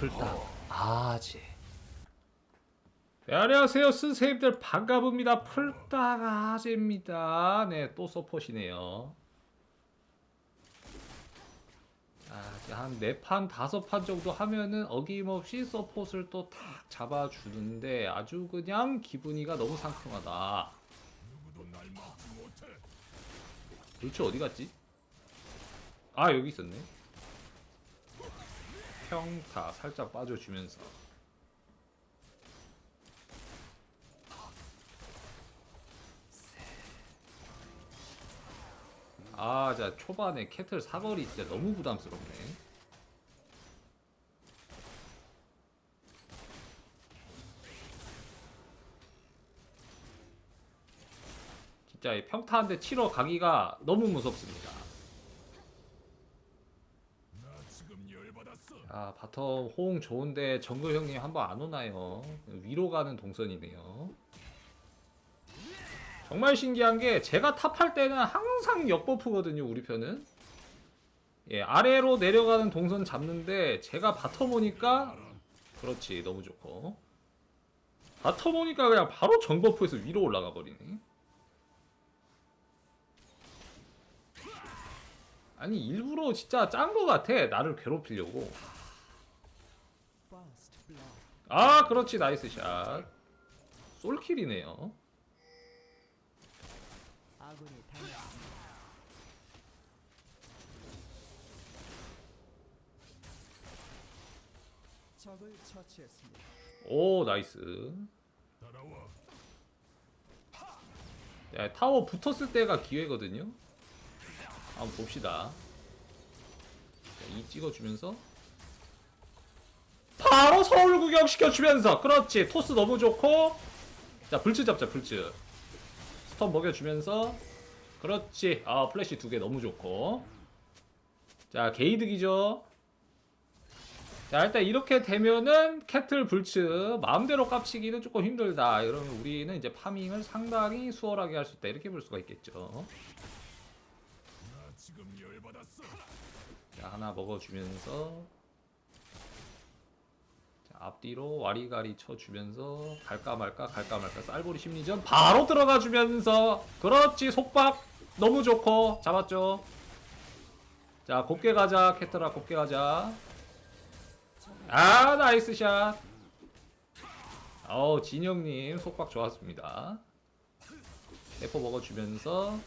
풀딱 아지. 네, 안녕하세요. 선생님들 반갑습니다. 풀딱 아재입니다. 네또 서폿이네요. 아, 한네판 다섯 판 정도 하면은 어김없이 서폿을 또 탁 잡아주는데 아주 그냥 기분이가 너무 상큼하다. 도대체 어디 갔지? 아 여기 있었네 평타 살짝 빠져주면서 아, 자 초반에 캐틀 사거리 진짜 너무 부담스럽네. 진짜 이 평타 한대 치러 가기가 너무 무섭습니다. 아 바텀 호응 좋은데 정글 형님 한 번 안 오나요? 위로 가는 동선이네요. 정말 신기한 게 제가 탑할 때는 항상 역버프거든요 우리 편은 예 아래로 내려가는 동선 잡는데 제가 바텀 오니까 그렇지 너무 좋고 바텀 오니까 그냥 바로 정버프에서 위로 올라가 버리네 아니 일부러 진짜 짠 거 같아 나를 괴롭히려고 아 그렇지. 나이스 샷. 솔킬이네요. 적을 처치했습니다. 오 나이스. 야, 타워 붙었을 때가 기회거든요. 한번 봅시다. 자, 이 찍어주면서 바로 서울 구경 시켜주면서. 그렇지. 토스 너무 좋고. 자 불츠 잡자 불츠. 스턴 먹여주면서. 그렇지. 아 플래시 두 개 너무 좋고. 자 게이득이죠. 자 일단 이렇게 되면은 캐틀 불츠 마음대로 깝치기는 조금 힘들다. 이러면 우리는 이제 파밍을 상당히 수월하게 할 수 있다. 이렇게 볼 수가 있겠죠. 자 하나 먹어주면서. 자, 앞뒤로 와리가리 쳐주면서 갈까 말까 갈까 말까 쌀보리 심리전 바로 들어가 주면서 그렇지 속박. 너무 좋고. 잡았죠? 자 곱게 가자. 캐틀아 곱게 가자. 아 나이스 샷. 어우 진영님 속박 좋았습니다. 대포 먹어주면서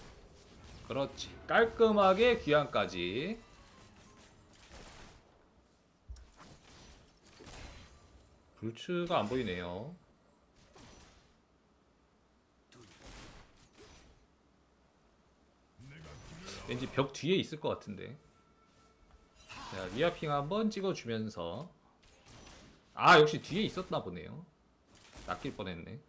그렇지. 깔끔하게 귀환까지 불츠가 안 보이네요. 왠지 벽 뒤에 있을 것 같은데. 자 리아핑 한번 찍어주면서. 아 역시 뒤에 있었나 보네요. 낚일 뻔했네.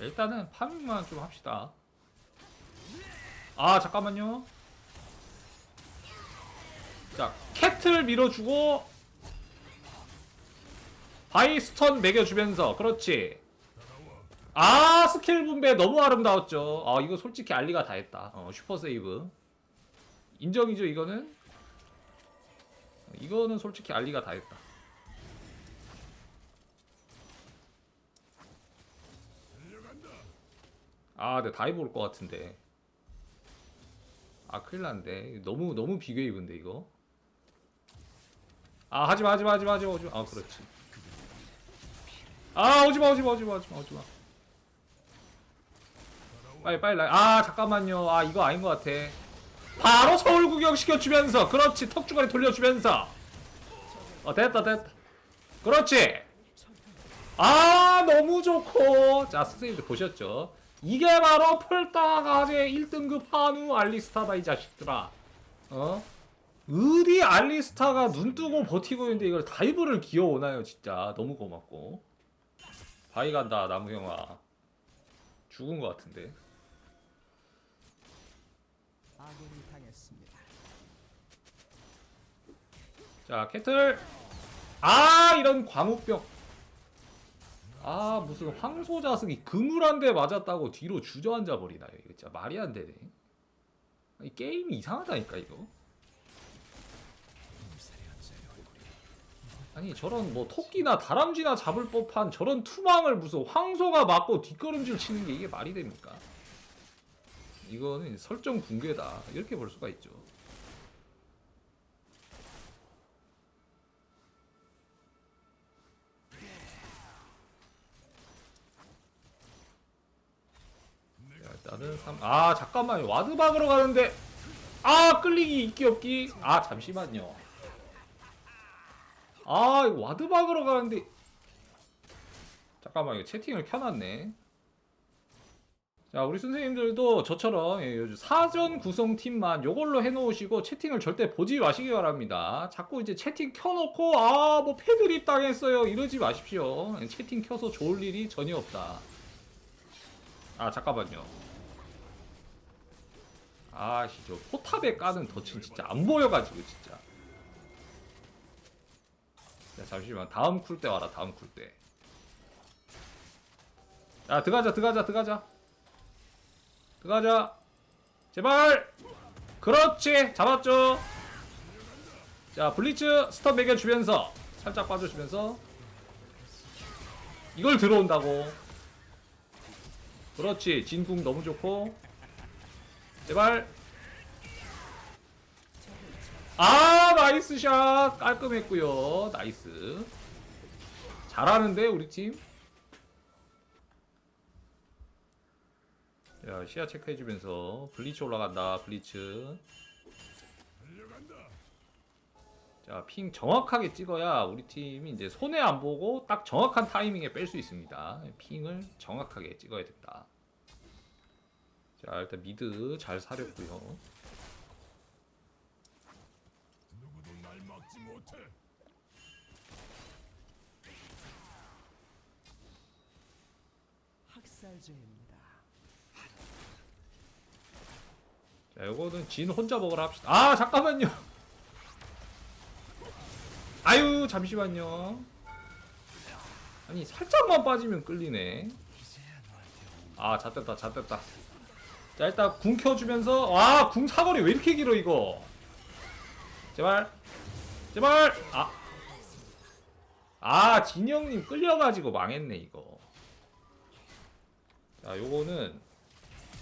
일단은 파밍만 좀 합시다 아 잠깐만요. 자 캐틀 밀어주고 바이스턴 매겨주면서 그렇지. 아 스킬 분배 너무 아름다웠죠. 아 이거 솔직히 알리가 다 했다. 어, 슈퍼 세이브. 인정이죠 이거는? 이거는 솔직히 알리가 다 했다. 아, 네 다이브 올 것 같은데. 아, 큰일 났는데. 너무, 너무 비교 입은데, 이거. 아, 하지마, 하지마, 하지마, 하지마, 하지마. 아, 그렇지. 아, 오지마, 오지마, 오지마, 오지마, 오지마. 빨리, 빨리, 라 아, 잠깐만요. 아, 이거 아닌 것 같아. 바로 서울 구경 시켜주면서. 그렇지. 턱주머니 돌려주면서. 어, 됐다, 됐다. 그렇지. 아, 너무 좋고. 자, 선생님들 보셨죠? 이게 바로 폴따가제 1등급 한우 알리스타다 이 자식들아. 어? 어디 알리스타가 눈 뜨고 버티고 있는데 이걸 다이브를 기어오나요 진짜? 너무 고맙고. 바위 간다 나무형아 죽은 것 같은데. 자 캐틀. 아 이런 광우병 아 무슨 황소자승이 그물 한 대 맞았다고 뒤로 주저앉아 버리나 이거 진짜 말이 안 되네. 이 게임이 이상하다니까 이거. 아니 저런 뭐 토끼나 다람쥐나 잡을 법한 저런 투망을 무슨 황소가 맞고 뒷걸음질 치는 게 이게 말이 됩니까? 이거는 설정 붕괴다. 이렇게 볼 수가 있죠 자, 일단은 3... 아 잠깐만요. 와드 박으러 가는데 아 끌리기 있기 없기. 아 잠시만요. 아 이거 와드 박으러 가는데. 잠깐만 이거 채팅을 켜놨네. 자 우리 선생님들도 저처럼 예, 사전 구성 팀만 요걸로 해놓으시고 채팅을 절대 보지 마시기 바랍니다. 자꾸 이제 채팅 켜놓고 아 뭐 패드립 당했어요. 이러지 마십시오. 채팅 켜서 좋을 일이 전혀 없다. 아 잠깐만요 아씨 저 포탑에 까는 덫은 진짜 안 보여가지고 진짜. 자 잠시만. 다음 쿨 때 와라 다음 쿨 때. 야 들어가자 들어가자 들어가자. 들어가자. 제발! 그렇지 잡았죠? 자 블리츠 스톱 매겨주면서 살짝 빠져주면서 이걸 들어온다고. 그렇지 진궁 너무 좋고 제발 아 나이스 샷 깔끔했고요 나이스 잘하는데 우리 팀 자, 시야 체크해주면서 블리츠 올라간다. 블리츠. 자, 핑 정확하게 찍어야 우리 팀이 이제 손해 안 보고 딱 정확한 타이밍에 뺄 수 있습니다. 핑을 정확하게 찍어야 된다. 자, 일단 미드 잘 사렸고요. 학살 중입니다. 자, 요거는 진 혼자 먹으라 합시다. 아, 잠깐만요. 아유, 잠시만요. 아니, 살짝만 빠지면 끌리네. 아, 잣됐다, 잣됐다. 자, 일단 궁 켜주면서, 와, 궁 사거리 왜 이렇게 길어, 이거. 제발. 제발! 아. 아, 진영님 끌려가지고 망했네, 이거. 자, 요거는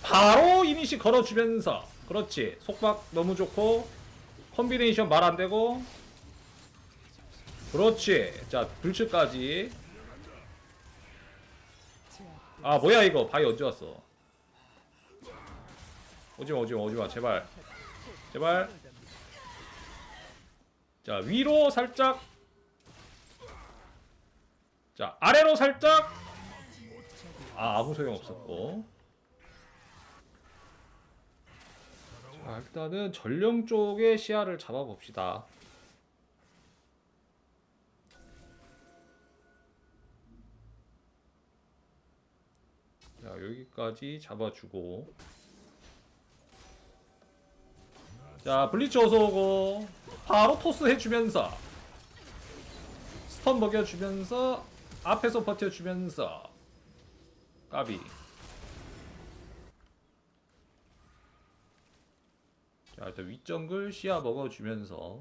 바로 이니시 걸어주면서 그렇지 속박 너무 좋고 컴비네이션 말 안되고 그렇지 자 불츠까지 아 뭐야 이거 바위 언제 왔어 오지마 오지마 오지마 제발. 제발. 자 위로 살짝. 자 아래로 살짝. 아 아무 소용 없었고. 자, 일단은 전령 쪽의 시야를 잡아봅시다. 자, 여기까지 잡아주고. 자, 블리츠 어서오고. 바로 토스 해주면서. 스턴 먹여주면서. 앞에서 버텨주면서. 까비. 자 일단 윗정글 시야 먹어주면서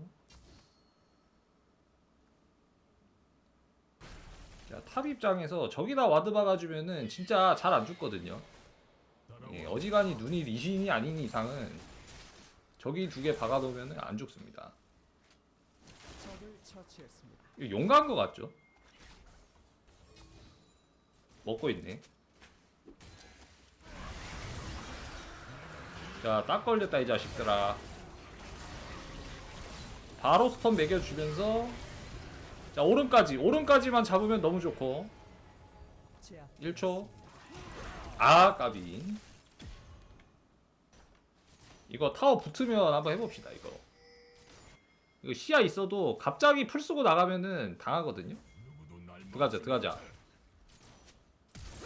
자, 탑 입장에서 저기다 와드 박아주면은 진짜 잘 안 죽거든요 예, 어지간히 눈이 리신이 아닌 이상은 저기 두 개 박아놓으면 안 죽습니다. 이거 용감한 거 같죠? 먹고 있네 자, 딱 걸렸다 이 자식들아. 바로 스턴 매겨주면서 자, 오른까지. 오른까지만 잡으면 너무 좋고. 제압 1초. 아, 까비. 이거 타워 붙으면 한번 해봅시다, 이거. 이거 시야 있어도 갑자기 풀 쓰고 나가면은 당하거든요? 들어가자, 들어가자.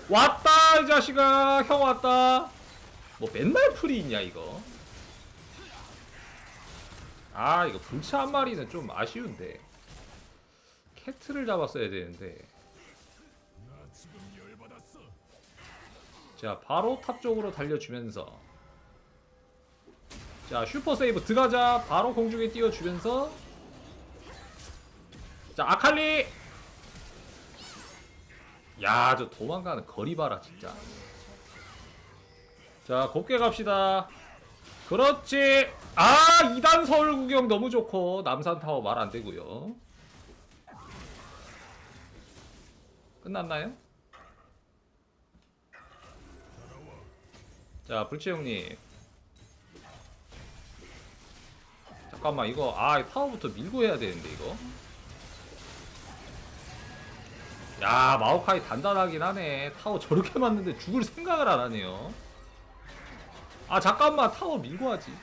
왔다, 이 자식아! 형 왔다! 뭐 맨날 풀이 있냐 이거 아 이거 불치 한 마리는 좀 아쉬운데 캐트를 잡았어야 되는데 자 바로 탑 쪽으로 달려주면서 자 슈퍼 세이브 들어가자. 바로 공중에 띄워주면서. 자 아칼리! 야 저 도망가는 거리 봐라 진짜. 자 곱게 갑시다. 그렇지! 아 2단 서울 구경 너무 좋고 남산 타워 말 안 되고요. 끝났나요? 자 불치 형님 잠깐만 이거 아 타워부터 밀고 해야 되는데 이거. 야 마오카이 단단하긴 하네. 타워 저렇게 맞는데 죽을 생각을 안 하네요. 아 잠깐만 타워 밀고 하지.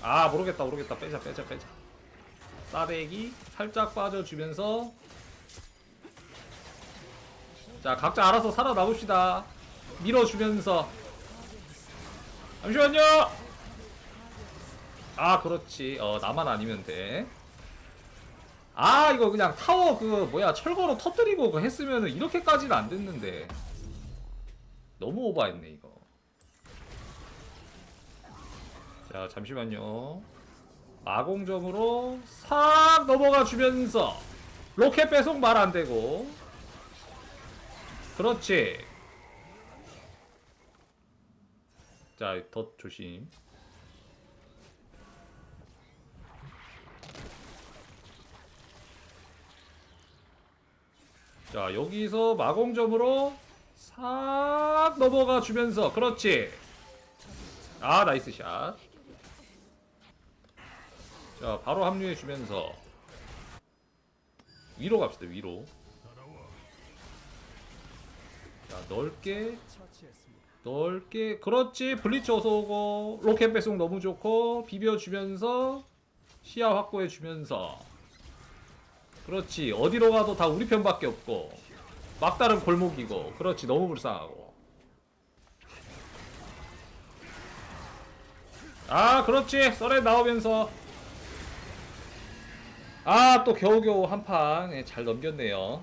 아 모르겠다 모르겠다. 빼자 빼자 빼자. 싸대기 살짝 빠져주면서. 자 각자 알아서 살아남읍시다. 밀어주면서. 잠시만요 아 그렇지. 어 나만 아니면 돼아 이거 그냥 타워 그 뭐야 철거로 터뜨리고 그 했으면은 이렇게까지는 안 됐는데. 너무 오버했네 이거. 자 잠시만요. 마공점으로 싹 넘어가 주면서 로켓 배송 말 안 되고. 그렇지. 자 더 조심 자 여기서 마공점으로 싹 넘어가 주면서 그렇지 아 나이스 샷 자, 바로 합류해 주면서 위로 갑시다. 위로. 자, 넓게. 넓게 그렇지. 블리츠 어서 오고 로켓 배송 너무 좋고 비벼 주면서 시야 확보해 주면서 그렇지. 어디로 가도 다 우리 편밖에 없고 막다른 골목이고 그렇지. 너무 불쌍하고 아, 그렇지. 썰에 나오면서 아 또 겨우겨우 한판잘 넘겼네요